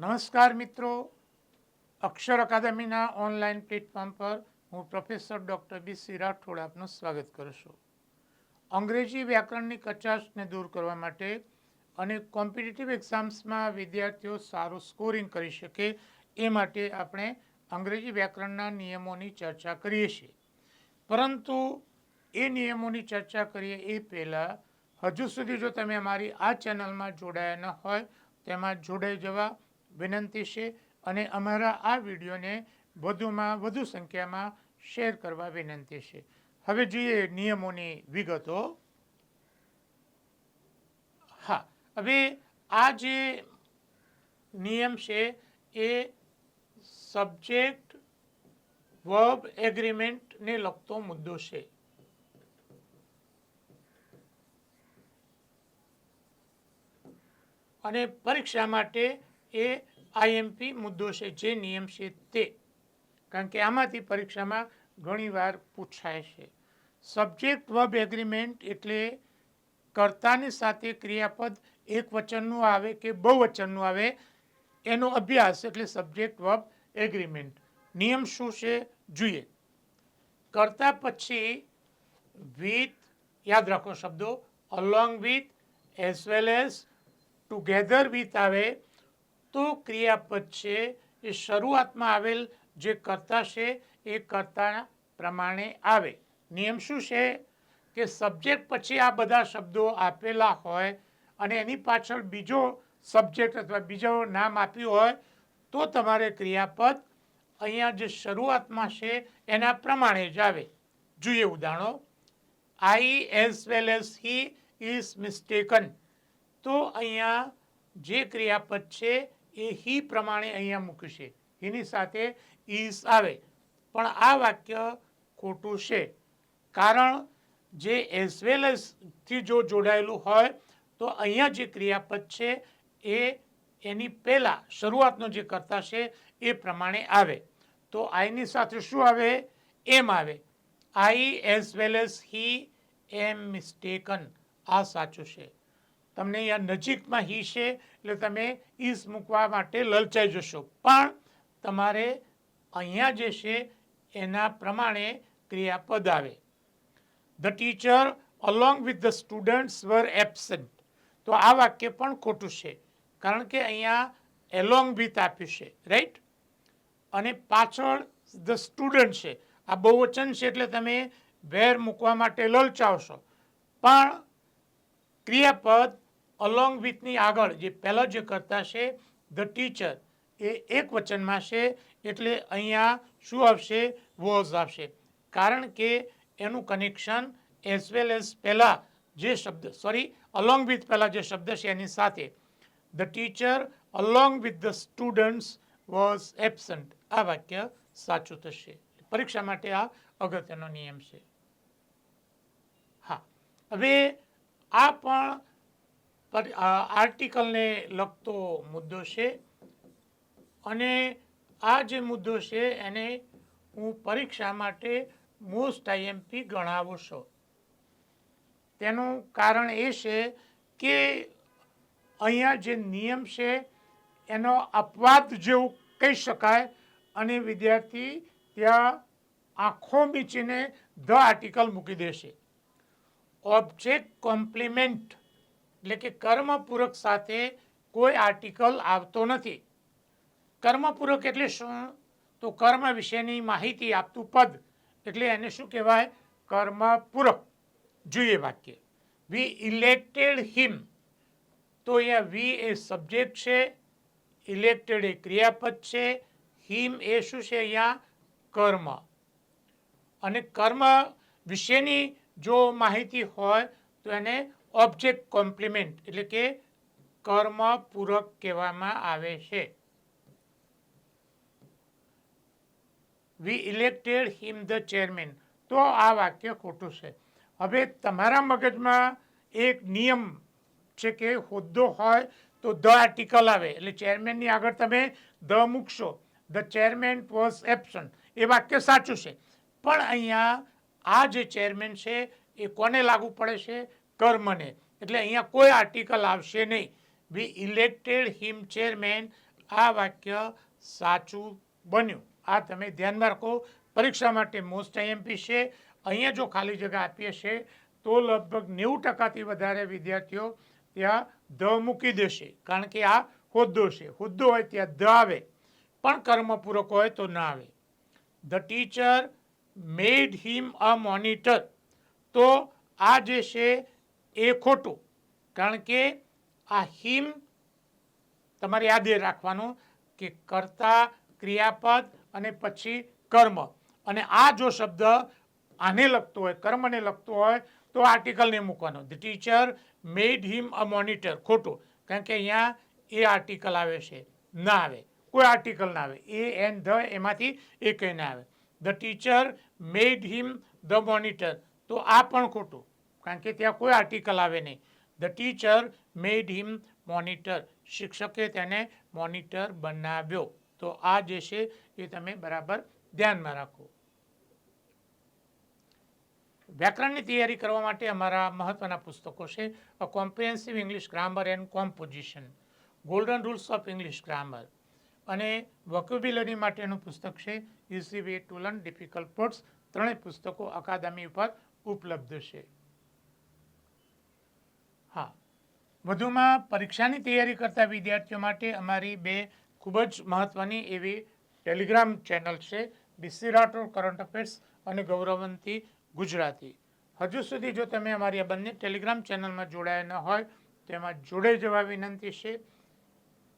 નમસ્કાર મિત્રો. અક્ષર અકાદમીના online platform પર હું professor doctor B C Rathod આપનું સ્વાગત કરું છું. અંગ્રેજી વ્યાકરણની કચાશને દૂર કરવા માટે અને કોમ્પિટિટિવ એક્ઝામ્સમાં વિદ્યાર્થીઓ સારું સ્કોરિંગ કરી શકે એ માટે આપણે અંગ્રેજી વ્યાકરણના નિયમોની ચર્ચા કરીએ છીએ. પરંતુ એ નિયમોની ચર્ચા કરીએ એ પહેલાં હજુ સુધી જો તમે અમારી આ ચેનલમાં જોડાયા ન હોય, તેમાં જોડાઈ જવા વિનંતી છે અને અમારા આ વિડીયોને વધુમાં વધુ સંખ્યામાં શેર કરવા વિનંતી છે. હવે જોઈએ નિયમોની વિગતો. હા, હવે આ જે નિયમ છે એ સબ્જેક્ટ, વર્બ, એગ્રીમેન્ટને લગતો મુદ્દો છે. અને પરીક્ષા માટે એ આઈએમપી મુદ્દો છે જે નિયમ છે તે. કારણ કે આમાંથી પરીક્ષામાં ઘણીવાર પૂછાય છે. સબ્જેક્ટ વબ એગ્રીમેન્ટ એટલે કર્તાની સાથે ક્રિયાપદ એક વચનનું આવે કે બહુવચનનું આવે એનો અભ્યાસ એટલે સબ્જેક્ટ વબ એગ્રીમેન્ટ નિયમ શું છે? જોઈએ. કરતા પછી વિથ યાદ રાખો શબ્દો along with as well as together with આવે તો ક્રિયાપદ છે, એ શરૂઆતમાં આવેલ જે કર્તા છે, એ કર્તા પ્રમાણે આવે. નિયમ શું છે? કે સબ્જેક્ટ પછી આ બધા શબ્દો આપેલા હોય અને એની પાછળ બીજો સબ્જેક્ટ અથવા બીજો નામ આપ્યું હોય, તો તમારે ક્રિયાપદ અહીંયા જે શરૂઆતમાં છે, એના પ્રમાણે જ આવે. જોઈએ ઉદાહરણો. I as well as he is mistaken તો અહીંયા જે ક્રિયાપદ છે એ હી પ્રમાણે અહીંયા મૂક્યું એની સાથે ઈસ આવે. પણ આ વાક્ય ખોટું છે. કારણ જે એઝ વેલથી જો જોડાયેલું હોય, તો અહીંયા જે ક્રિયાપદ છે, એ એની પહેલાં શરૂઆતનો જે કરતા છે, એ પ્રમાણે આવે. તો આઈની સાથે શું આવે? એમ આવે. I as well as he am mistaken આ સાચું છે. તમને અહીંયા નજીકમાં હી છે, એટલે તમે ઈસ મૂકવા માટે લલચાઈ જશો. પણ તમારે અહીંયા જે છે, એના પ્રમાણે ક્રિયાપદ આવે. The teacher along with the students were absent તો આ વાક્ય પણ ખોટું છે, કારણ કે અહીંયા એલોંગ વિથ આપ્યું છે રાઈટ અને પાછળ ધ સ્ટુડન્ટ છે. આ બહુવચન છે, એટલે તમે વેર મૂકવા માટે લલચાવશો. પણ ક્રિયાપદ અલોંગ વિથની આગળ જે પહેલો જે કરતા છે ધ ટીચર એ એક વચનમાં છે, એટલે અહીંયા શું આવશે? વોઝ આવશે. કારણ કે એનું કનેક્શન એઝ વેલ એઝ પહેલાં જે શબ્દ સોરી અલોંગ વિથ પહેલાં જે શબ્દ છે એની સાથે. The teacher along with the students was absent આ વાક્ય સાચું થશે. પરીક્ષા માટે આ અગત્યનો નિયમ છે. હા. હવે આ પણ આર્ટિકલને લગતો મુદ્દો છે. અને આ જે મુદ્દો છે એને હું પરીક્ષા માટે મોસ્ટ આઈએમપી ગણાવું છું. તેનું કારણ એ છે કે અહીંયા જે નિયમ છે એનો અપવાદ જેવું કહી શકાય અને વિદ્યાર્થી ત્યાં આંખો મીચીને ધ આર્ટિકલ મૂકી દેશે. ઓબ્જેક્ટ કોમ્પ્લિમેન્ટ, એટલે કે કર્મપૂરક સાથે કોઈ આર્ટિકલ આવતો નથી. કર્મપૂરક એટલે શું? તો કર્મ વિશેની માહિતી આપતું પદ, એટલે એને શું કહેવાય? કર્મપૂરક. જોઈએ વાક્ય. વી ઇલેક્ટેડ હિમ તો અહીંયા વી એ સબ્જેક્ટ છે ઇલેક્ટેડ એ ક્રિયાપદ છે હિમ એ શું છે અહીંયા? કર્મ. અને કર્મ વિશેની જો માહિતી હોય તો એને ઓબ્જેક્ટ કોમ્પ્લિમેન્ટ એટલે કે કર્મ પૂરક કહેવામાં આવે છે. We elected him the chairman તો આ વાક્ય ખોટું છે. હવે તમારા મગજમાં એક નિયમ છે કે હોદ્દો હોય તો ધ આર્ટિકલ આવે. એટલે ચેરમેનની આગળ તમે ધ મૂકશો. ધ ચેરમેન વોઝ એબસન્ટ એ વાક્ય સાચું છે. પણ અહીંયા આ જે ચેરમેન છે, એ કોને લાગુ પડે છે? કર્મને. એટલે અહીંયા કોઈ આર્ટિકલ આવશે નહીં. વી ઇલેક્ટેડ હિમ ચેરમેન આ વાક્ય સાચું બન્યું. આ તમે ધ્યાનમાં રાખો. પરીક્ષા માટે મોસ્ટ આઈએમપી છે. અહીંયા જો ખાલી જગ્યા આપીએ છે, તો લગભગ નેવું ટકાથી વધારે વિદ્યાર્થીઓ ત્યાં ધ મૂકી દેશે. કારણ કે આ હોદ્દો છે. હોદ્દો હોય ત્યાં ધ આવે. પણ કર્મપૂરક હોય તો ના આવે. The teacher made him a monitor તો આ જે છે, એ ખોટું. કારણ કે આ હિમ તમારે યાદ એ રાખવાનું કે કર્તા, ક્રિયાપદ અને પછી કર્મ. અને આ જો શબ્દ આને લગતો હોય, કર્મને લગતો હોય, તો આર્ટિકલ નહીં મૂકવાનો. The teacher made him a monitor ખોટું. કારણ કે અહીંયા એ આર્ટિકલ આવે છે. ના આવે. કોઈ આર્ટિકલ ના આવે. એ એન ધ એમાંથી એ કંઈ ના આવે. The teacher made him the monitor તો આ પણ ખોટું, કારણ કે ત્યાં કોઈ આર્ટિકલ આવે નહીં. The teacher made him monitor શિક્ષકે તેને મોનિટર બનાવ્યો. તો આ જે છે એ તમે બરાબર ધ્યાનમાં રાખો. વ્યાકરણની તૈયારી કરવા માટે અમારા મહત્વના પુસ્તકો છે a comprehensive English grammar and composition golden rules of English grammar અને વોકેબ્યુલરી માટેનું પુસ્તક છે easy way to learn difficult parts ત્રણેય પુસ્તકો અકાદમી ઉપર ઉપલબ્ધ છે. હા. વધુમાં પરીક્ષાની તૈયારી કરતા વિદ્યાર્થીઓ માટે અમારી બે ખૂબ જ મહત્ત્વની એવી ટેલિગ્રામ ચેનલ છે B C Rathod, current affairs અને ગૌરવંતી ગુજરાતી. હજુ સુધી જો તમે અમારી આ બંને ટેલિગ્રામ ચેનલમાં જોડાયા ન હોય, તો એમાં જોડે જવા વિનંતી છે.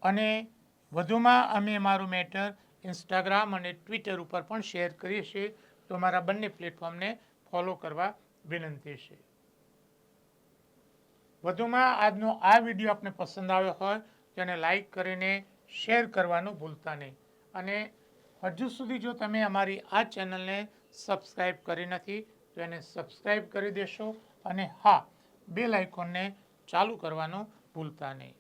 અને વધુમાં અમે અમારું મેટર ઇન્સ્ટાગ્રામ અને ટ્વિટર ઉપર પણ શેર કરીએ છીએ. તો અમારા બંને પ્લેટફોર્મને ફોલો કરવા વિનંતી છે. વધુમાં આજનો આ વીડિયો આપને પસંદ આવ્યો હોય તેને લાઈક કરીને શેર કરવાનું ભૂલતા નહીં. અને હજુ સુધી જો તમે અમારી આ ચેનલને સબસ્ક્રાઈબ કરી નથી, તો એને સબસ્ક્રાઈબ કરી દેશો. અને હા બેલ આઇકોનને ચાલુ કરવાનું ભૂલતા નહીં.